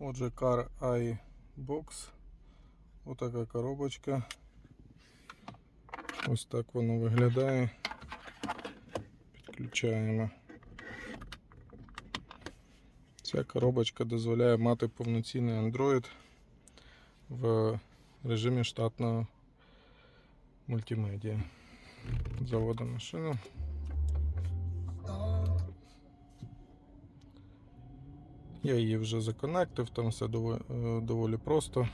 Отже, Car i Box. Отака коробочка. Ось так воно виглядає. Підключаємо. Ця коробочка дозволяє мати повноцінний Android в режимі штатного мультимедіа. Заводимо машину. Я її вже законектив, там все доволі, доволі просто.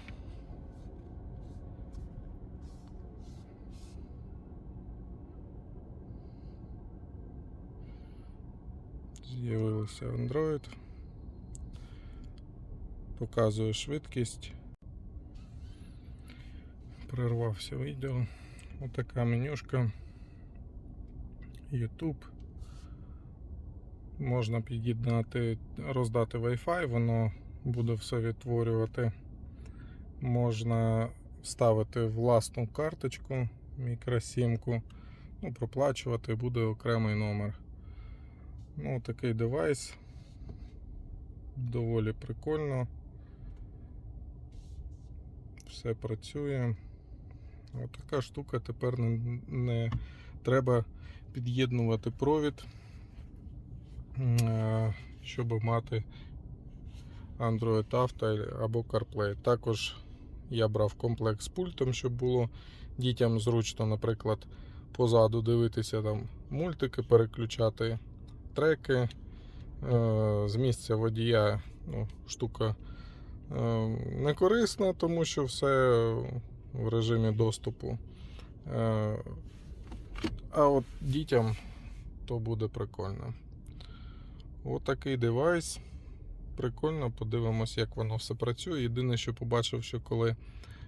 З'явився Android. Показує швидкість. Прервався відео. Отака менюшка. YouTube. Можна під'єднати, роздати Wi-Fi, воно буде все відтворювати. Можна вставити власну карточку, мікросімку, ну, проплачувати, буде окремий номер. Ну, такий девайс. Доволі прикольно. Все працює. Ось така штука тепер не, не треба під'єднувати провід, щоб мати Android Auto або CarPlay. Також я брав комплект з пультом, щоб було дітям зручно, наприклад, позаду дивитися там мультики, переключати треки. Е, З місця водія ну, штука е, не корисна, тому що все в режимі доступу. Е, А от дітям то буде прикольно. Отакий девайс. Прикольно, подивимось, як воно все працює. Єдине, що побачив, що коли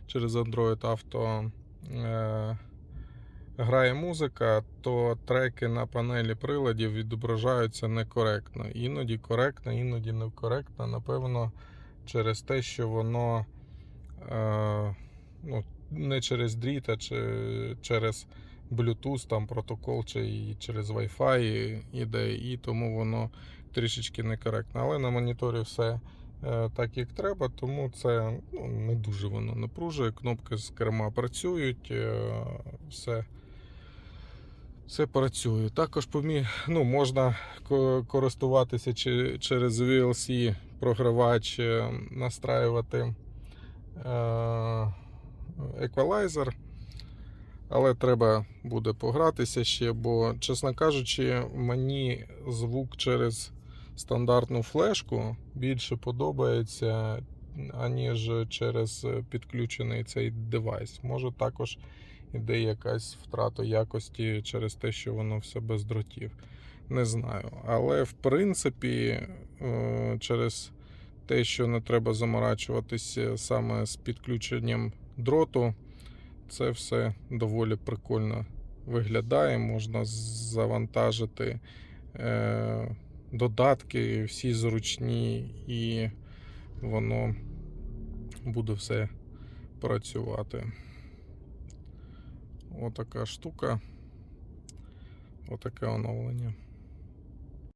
через Android Auto е, грає музика, то треки на панелі приладів відображаються некоректно. Іноді коректно, іноді некоректно. Напевно, через те, що воно е, ну, не через дріт, а чи через Bluetooth там протокол, чи через Wi-Fi іде, і тому воно трішечки некоректно. Але на моніторі все е, так, як треба, тому це ну, не дуже воно напружує. Кнопки з керма працюють, е, все. Все працює. Також ну, можна користуватися через VLC програвач, е, настраювати еквалайзер. Але треба буде погратися ще, бо, чесно кажучи, мені звук через стандартну флешку більше подобається, аніж через підключений цей девайс. Може також іде якась втрата якості через те, що воно все без дротів. Не знаю. Але в принципі, е, через те, що не треба заморачуватися саме з підключенням дроту, це все доволі прикольно виглядає. Можна завантажити е, додатки, всі зручні, і воно буде все працювати. Отака штука. Отаке оновлення.